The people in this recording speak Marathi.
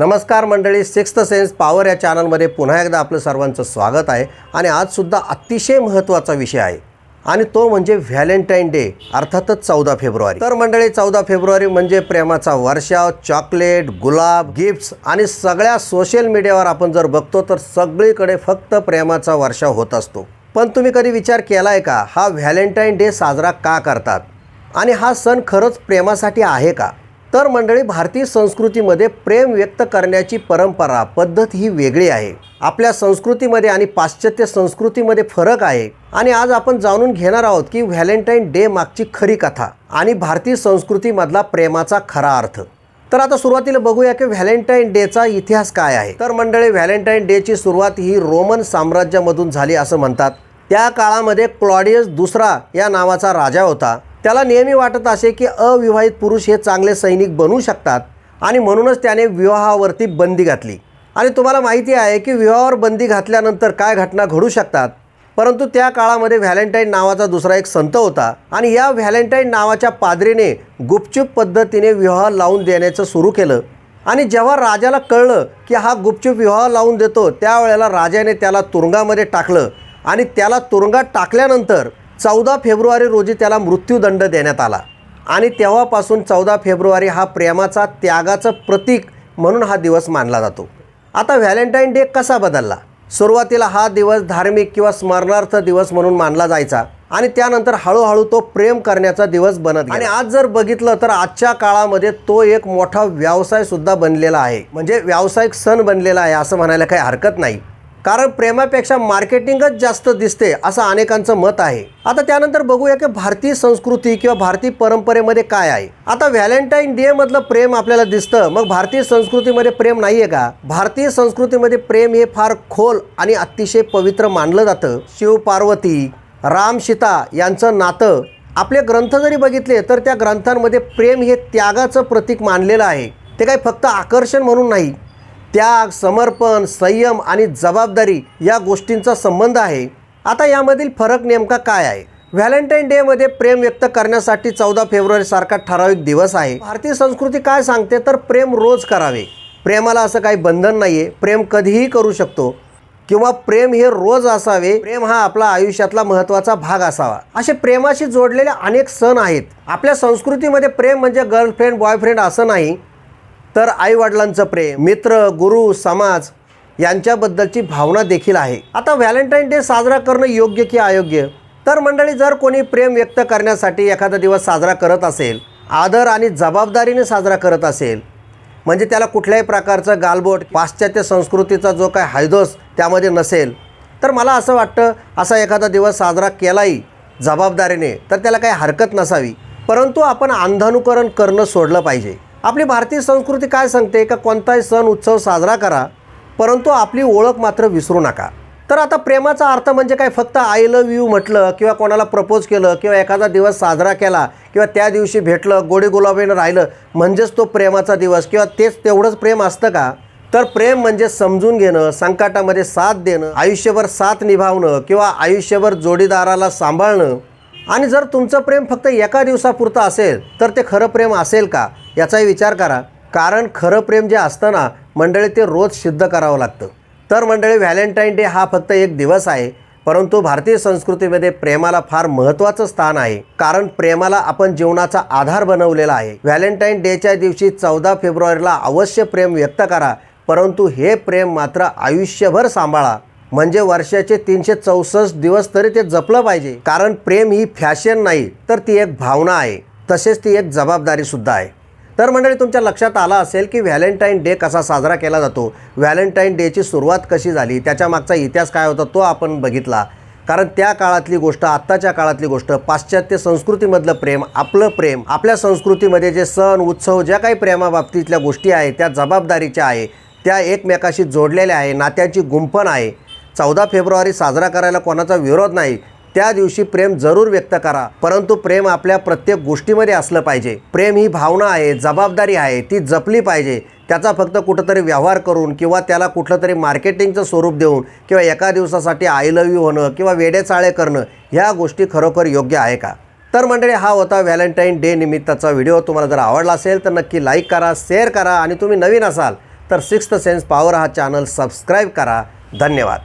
नमस्कार मंडळी सिक्स्थ सेन्स पॉवर या चॅनलमध्ये पुन्हा एकदा आपलं सर्वांचं स्वागत आहे आणि आजसुद्धा अतिशय महत्त्वाचा विषय आहे आणि तो म्हणजे व्हॅलेंटाईन डे अर्थातच चौदा फेब्रुवारी. तर मंडळी चौदा फेब्रुवारी म्हणजे प्रेमाचा वर्षाव चॉकलेट गुलाब गिफ्ट्स आणि सगळ्या सोशल मीडियावर आपण जर बघतो तर सगळीकडे फक्त प्रेमाचा वर्षाव होत असतो. पण तुम्ही कधी विचार केला आहे का हा व्हॅलेंटाईन डे साजरा का करतात? आणि हा सण खरंच प्रेमासाठी आहे का? तर मंडळी भारतीय संस्कृतीमध्ये प्रेम व्यक्त करण्याची परंपरा पद्धत ही वेगळी आहे. आपल्या संस्कृतीमध्ये आणि पाश्चात्य संस्कृतीमध्ये फरक आहे. आणि आज आपण जाणून घेणार आहोत की व्हॅलेंटाईन डे मागची खरी कथा आणि भारतीय संस्कृतीमधला प्रेमाचा खरा अर्थ. तर आता सुरुवातीला बघूया की व्हॅलेंटाईन डेचा इतिहास काय आहे. तर मंडळी व्हॅलेंटाईन डेची सुरुवात ही रोमन साम्राज्यामधून झाली असं म्हणतात. त्या काळामध्ये क्लॉडियस दुसरा या नावाचा राजा होता. त्याला नेहमी वाटत असे की अविवाहित पुरुष हे चांगले सैनिक बनू शकतात आणि म्हणूनच त्याने विवाहावरती बंदी घातली. आणि तुम्हाला माहिती आहे की विवाहावर बंदी घातल्यानंतर काय घटना घडू शकतात? परंतु त्या काळामध्ये व्हॅलेंटाईन नावाचा दुसरा एक संत होता आणि या व्हॅलेंटाईन नावाच्या पादरीने गुपचूप पद्धतीने विवाह लावून देण्याचं सुरू केलं. आणि जेव्हा राजाला कळलं की हा गुपचूप विवाह लावून देतो त्यावेळेला राजाने त्याला तुरुंगामध्ये टाकलं. आणि त्याला तुरुंगात टाकल्यानंतर चौदा फेब्रुवारी रोजी त्याला मृत्यूदंड देण्यात आला. आणि तेव्हापासून चौदा फेब्रुवारी हा प्रेमाचा त्यागाचं प्रतीक म्हणून हा दिवस मानला जातो. आता व्हॅलेंटाईन डे कसा बदलला? सुरुवातीला हा दिवस धार्मिक किंवा स्मरणार्थ दिवस म्हणून मानला जायचा आणि त्यानंतर हळूहळू तो प्रेम करण्याचा दिवस बनत आणि आज जर बघितलं तर आजच्या काळामध्ये तो एक मोठा व्यवसायसुद्धा बनलेला आहे. म्हणजे व्यावसायिक सण बनलेला आहे असं म्हणायला काही हरकत नाही. कारण प्रेमापेक्षा मार्केटिंगच जास्त दिसते असं अनेकांचं मत आहे. आता त्यानंतर बघूया की भारतीय संस्कृती किंवा भारतीय परंपरेमध्ये काय आहे. आता व्हॅलेंटाईन डे मधलं प्रेम आपल्याला दिसतं मग भारतीय संस्कृतीमध्ये प्रेम नाहीये का? भारतीय संस्कृतीमध्ये प्रेम हे फार खोल आणि अतिशय पवित्र मानलं जातं. शिव पार्वती राम सीता यांचं नातं आपले ग्रंथ जरी बघितले तर त्या ग्रंथांमध्ये प्रेम हे त्यागाचं प्रतीक मानलेलं आहे. ते काही फक्त आकर्षण म्हणून नाही त्याग समर्पण संयम आणि जबाबदारी या गोष्टींचा संबंध आहे. आता यामधील फरक नेमका काय आहे? व्हॅलेंटाईन डेमध्ये प्रेम व्यक्त करण्यासाठी चौदा फेब्रुवारीसारखा ठराविक दिवस आहे. भारतीय संस्कृती काय सांगते? तर प्रेम रोज करावे. प्रेमाला असं काही बंधन नाही आहे प्रेम कधीही करू शकतो. किंवा प्रेम हे रोज असावे. प्रेम हा आपला आयुष्यातला महत्त्वाचा भाग असावा. असे प्रेमाशी जोडलेले अनेक सण आहेत. आपल्या संस्कृतीमध्ये प्रेम म्हणजे गर्लफ्रेंड बॉयफ्रेंड असं नाही. तर आईवडिलांचं प्रेम मित्र गुरु समाज यांच्याबद्दलची भावना देखील आहे. आता व्हॅलेंटाईन डे साजरा करणं योग्य की अयोग्य? तर मंडळी जर कोणी प्रेम व्यक्त करण्यासाठी एखादा दिवस साजरा करत असेल आदर आणि जबाबदारीने साजरा करत असेल म्हणजे त्याला कुठल्याही प्रकारचं गालबोट पाश्चात्य संस्कृतीचा जो काय हायदोस त्यामध्ये नसेल तर मला असं वाटतं असा एखादा दिवस साजरा केलाही जबाबदारीने तर त्याला काही हरकत नसावी. परंतु आपण अंधानुकरण करणं सोडलं पाहिजे. आपली भारतीय संस्कृती काय सांगते का कोणताही सण उत्सव साजरा करा परंतु आपली ओळख मात्र विसरू नका. तर आता प्रेमाचा अर्थ म्हणजे काय? फक्त आय लव्ह यू म्हटलं किंवा कोणाला प्रपोज केलं किंवा एखादा दिवस साजरा केला किंवा त्या दिवशी भेटलं गोडी गुलाबीनं राहिलं म्हणजेच तो प्रेमाचा दिवस किंवा तेच तेवढंच प्रेम असतं का? तर प्रेम म्हणजे समजून घेणं संकटामध्ये साथ देणं आयुष्यभर साथ निभावणं किंवा आयुष्यभर जोडीदाराला सांभाळणं. आणि जर तुमचं प्रेम फक्त एका दिवसापुरतं असेल तर ते खरं प्रेम असेल का? याचाही विचार करा. कारण खरं प्रेम जे असतं ना मंडळी ते रोज सिद्ध करावं लागतं. तर मंडळी व्हॅलेंटाईन डे हा फक्त एक दिवस आहे. परंतु भारतीय संस्कृतीमध्ये प्रेमाला फार महत्त्वाचं स्थान आहे. कारण प्रेमाला आपण जीवनाचा आधार बनवलेला आहे. व्हॅलेंटाईन डेच्या दिवशी चौदा फेब्रुवारीला अवश्य प्रेम व्यक्त करा. परंतु हे प्रेम मात्र आयुष्यभर सांभाळा. म्हणजे वर्षाचे तीनशे चौसष्ट दिवस तरी ते जपलं पाहिजे. कारण प्रेम ही फॅशन नाही तर ती एक भावना आहे. तसेच ती एक जबाबदारीसुद्धा आहे. तर मंडळी तुमच्या लक्षात आलं असेल की व्हॅलेंटाईन डे कसा साजरा केला जातो? व्हॅलेंटाईन डेची सुरुवात कशी झाली? त्याच्या मागचा इतिहास काय होता तो आपण बघितला. कारण त्या काळातली गोष्ट आत्ताच्या काळातली गोष्ट पाश्चात्य संस्कृतीमधलं प्रेम आपलं प्रेम आपल्या संस्कृतीमध्ये जे सण उत्सव ज्या काही प्रेमाबाबतीतल्या गोष्टी आहेत त्या जबाबदारीच्या आहे त्या एकमेकाशी जोडलेल्या आहे नात्याची गुंफण आहे. चौदा फेब्रुवारी साजरा करायला कोणाचा विरोध नाही. त्या दिवशी प्रेम जरूर व्यक्त करा परंतु प्रेम आपल्या प्रत्येक गोष्टीमध्ये असलं पाहिजे. प्रेम ही भावना आहे जबाबदारी आहे ती जपली पाहिजे. त्याचा फक्त कुठंतरी व्यवहार करून किंवा त्याला कुठलं तरी मार्केटिंगचं स्वरूप देऊन किंवा एका दिवसासाठी आय लव्ह यू होणं किंवा वेडेचाळे करणं ह्या गोष्टी खरोखर योग्य आहे का? तर मंडळी हा होता व्हॅलेंटाईन डे निमित्ताचा व्हिडिओ. तुम्हाला जर आवडला असेल तर नक्की लाईक करा शेअर करा आणि तुम्ही नवीन असाल तर सिक्स्थ सेन्स पॉवर हा चॅनल सबस्क्राईब करा. धन्यवाद.